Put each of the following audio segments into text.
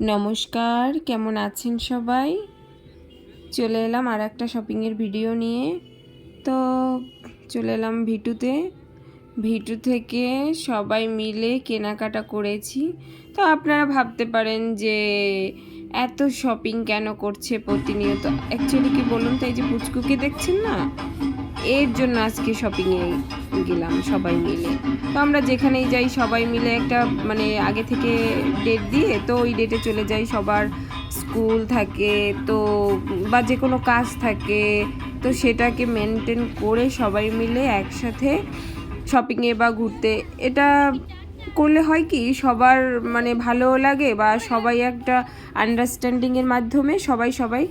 নমস্কার, কেমন আছেন সবাই? চলে এলাম আর একটা শপিংয়ের ভিডিও নিয়ে। তো চলে এলাম ভিটুতে। ভিটু থেকে সবাই মিলে কেনাকাটা করেছি। তো আপনারা ভাবতে পারেন যে এত শপিং কেন করছে প্রতিনিয়ত? অ্যাকচুয়ালি কি বলুন তো, এই যে পুচকুকে দেখছেন না? এর জন্য আজকে শপিংয়ে গেলাম সবাই মিলে। তো আমরা যেখানেই যাই সবাই মিলে একটা মানে আগে থেকে ডেট দিয়ে তো ওই ডেটে চলে যাই। সবার স্কুল থাকে, তো বা যে কোনো কাজ থাকে, তো সেটাকে মেনটেন করে সবাই মিলে একসাথে শপিংয়ে বা ঘুরতে। এটা করলে হয় কি, সবার মানে ভালো লাগে বা সবাই একটা আন্ডারস্ট্যান্ডিংয়ের মাধ্যমে সবাই সবাই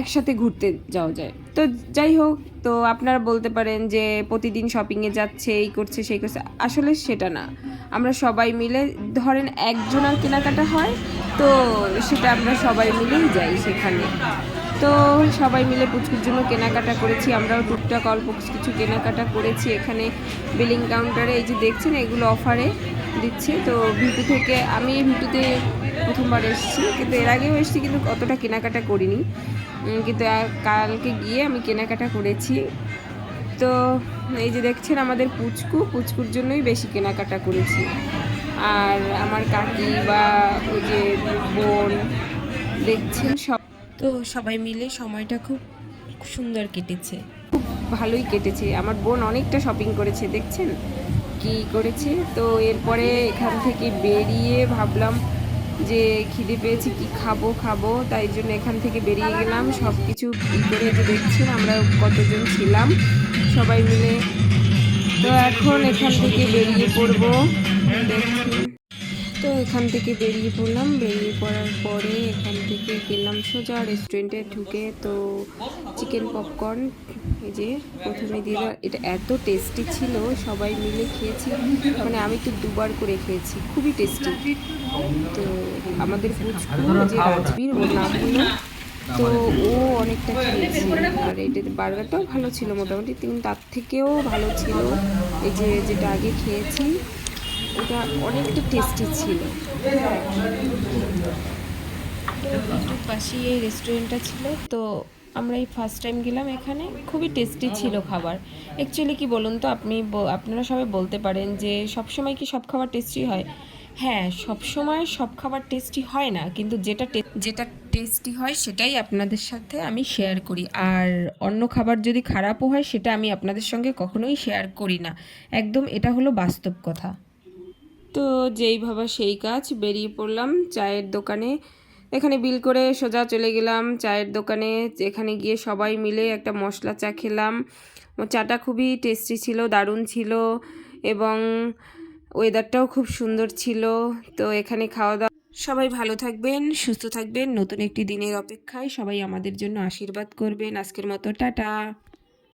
একসাথে ঘুরতে যাওয়া যায়। তো যাই হোক, তো আপনারা বলতে পারেন যে প্রতিদিন শপিংয়ে যাচ্ছে, এই করছে, সেই করছে। আসলে সেটা না। আমরা সবাই মিলে ধরেন একজনের কেনাকাটা হয়, তো সেটা আমরা সবাই মিলেই যাই সেখানে। তো সবাই মিলে পুচকুর জন্য কেনাকাটা করেছি, আমরাও টুকটাক অল্প কিছু কেনাকাটা করেছি। এখানে বিলিং কাউন্টারে এই যে দেখছেন, এগুলো অফারে দিচ্ছে। তো ভিটু থেকে, আমি ভিটুতে প্রথমবার এসেছি কিন্তু এর আগেও এসেছি কিন্তু অতটা কেনাকাটা করিনি। কিন্তু কালকে গিয়ে আমি কেনাকাটা করেছি। তো এই যে দেখছেন আমাদের পুচকু পুচকুর জন্যই বেশি কেনাকাটা করেছি। আর আমার কাকি বা ওই যে বোন দেখছেন সব তো সবাই মিলে সময়টা খুব সুন্দর কেটেছে। খুব ভালোই কেটেছে। আমার বোন অনেকটা শপিং করেছে দেখছেন? কি করেছে? তো এরপরে এখান থেকে বেরিয়ে ভাবলাম যে খিদে পেয়েছি কি খাব খাব, তাই জন্য এখান থেকে বেরিয়ে গেলাম। সব কিছু করে যে দেখছেন, আমরা কতজন ছিলাম, সবাই মিলে। তো এখন এখান থেকে বেরিয়ে পড়ব। দেখুন তো এখান থেকে বেরিয়ে পড়লাম। বেরিয়ে পড়ার পরে এখান থেকে গেলাম সোজা রেস্টুরেন্টে ঢুকে। তো চিকেন পপকর্ন এই যে প্রথমে দিয়ে দেওয়া- এটা এত টেস্টি ছিল, সবাই মিলে খেয়েছি। মানে আমি তো দুবার করে খেয়েছি, খুবই টেস্টি তো আমাদের পুচকু যে রাজবীর, ওর নাম হলো, তো ও অনেকটা খেয়েছে। আর এটাতে বার্গারটাও ভালো ছিল মোটামুটি। কিন্তু তার থেকেও ভালো ছিল। এই যে যেটা আগে খেয়েছি ওটা অনেকটা টেস্টি ছিল। পাশেই এই রেস্টুরেন্টটা ছিল, তো আমরা এই ফার্স্ট টাইম গেলাম এখানে। খুবই টেস্টি ছিল খাবার। অ্যাকচুয়ালি কি বলুন তো, আপনি আপনারা সবাই বলতে পারেন যে সব সময় কি সব খাবার টেস্টি হয়? হ্যাঁ সব সময় সব খাবার টেস্টি হয় না, কিন্তু যেটা যেটা টেস্টি হয় সেটাই আপনাদের সাথে আমি শেয়ার করি। আর অন্য খাবার যদি খারাপও হয়, সেটা আমি আপনাদের সঙ্গে কখনোই শেয়ার করি না। একদম এটা হলো বাস্তব কথা। তো যেই ভাবা সেই কাজ। বেরিয়ে পড়লাম চায়ের দোকানে। এখানে বিল করে সোজা চলে গেলাম চায়ের দোকানে। এখানে গিয়ে সবাই মিলে একটা মশলা চা খেলাম। চাটা খুবই টেস্টি ছিল, দারুণ ছিল এবং ওয়েদারটাও খুব সুন্দর ছিল। তো এখানে খাওয়া দাওয়া সবাই ভালো থাকবেন, সুস্থ থাকবেন। নতুন একটি দিনের অপেক্ষায় সবাই আমাদের জন্য আশীর্বাদ করবেন। আজকের মতো টাটা।